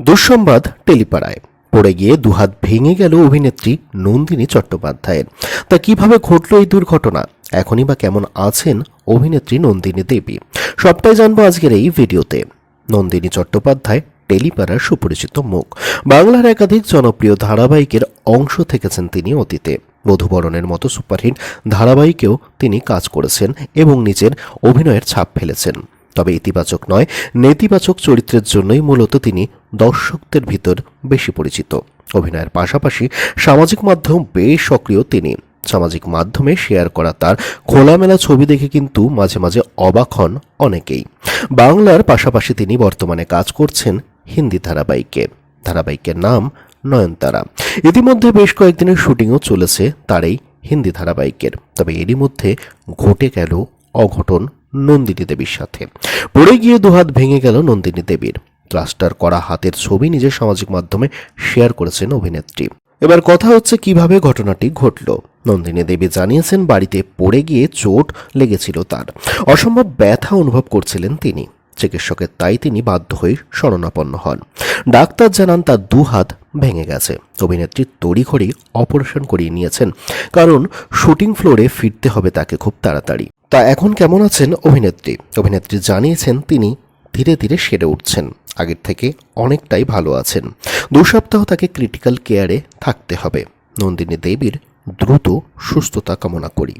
দুঃসংবাদ টেলিপাড়ায়। পড়ে গিয়ে দুহাত ভেঙে গেল অভিনেত্রী নন্দিনী চট্টোপাধ্যায়ের। তা কীভাবে ঘটল এই দুর্ঘটনা? এখনই বা কেমন আছেন অভিনেত্রী নন্দিনী দেবী? সবটাই জানব আজকের এই ভিডিওতে। নন্দিনী চট্টোপাধ্যায়, টেলিপাড়ার সুপরিচিত মুখ। বাংলার একাধিক জনপ্রিয় ধারাবাহিকের অংশ থেকেছেন তিনি অতীতে। বধুবরণের মতো সুপারহিট ধারাবাহিকেও তিনি কাজ করেছেন এবং নিজের অভিনয়ের ছাপ ফেলেছেন। তবে ইতিবাচক নয়, নেতিবাচক চরিত্রের জন্যই মূলত তিনি দর্শকদের ভিতর বেশি পরিচিত। অভিনয়ের পাশাপাশি সামাজিক মাধ্যম বেশ সক্রিয় তিনি। সামাজিক মাধ্যমে শেয়ার করা তার খোলামেলা ছবি দেখে কিন্তু মাঝে মাঝে অবাক হন অনেকেই। বাংলার পাশাপাশি তিনি বর্তমানে কাজ করছেন হিন্দি ধারাবাহিকে। ধারাবাহিকের নাম নয়নতারা। ইতিমধ্যে বেশ কয়েকদিনের শুটিংও চলেছে তার এই হিন্দি ধারাবাহিকের। তবে এরই মধ্যে ঘটে গেল অঘটন নন্দিনী দেবীর সাথে। পড়ে গিয়ে দুহাত ভেঙে গেল নন্দিনী দেবীর প্লাস্টার করা হাতের ছবি নিজের সামাজিক মাধ্যমে শেয়ার করেছেন অভিনেত্রী। এবার কথা হচ্ছে কীভাবে ঘটনাটি ঘটল। নন্দিনী দেবী জানিয়েছেন, বাড়িতে পড়ে গিয়ে চোট লেগেছিল তার। অসম্ভব ব্যথা অনুভব করছিলেন তিনি। চিকিৎসকের তাই তিনি বাধ্য হয়ে শরণাপন্ন হন। ডাক্তার জানান, তার দু হাত ভেঙে গেছে। অভিনেত্রী তড়িঘড়ি অপারেশন করিয়ে নিয়েছেন। কারণ, শুটিং ফ্লোরে ফিরতে হবে তাকে খুব তাড়াতাড়ি। তা এখন কেমন আছেন অভিনেত্রী? অভিনেত্রী জানিয়েছেন তিনি ধীরে ধীরে সেরে উঠছেন। আগের থেকে অনেকটাই ভালো আছেন। দু সপ্তাহ তাকে ক্রিটিক্যাল কেয়ারে থাকতে হবে। নন্দিনী দেবীর দ্রুত সুস্থতা কামনা করি।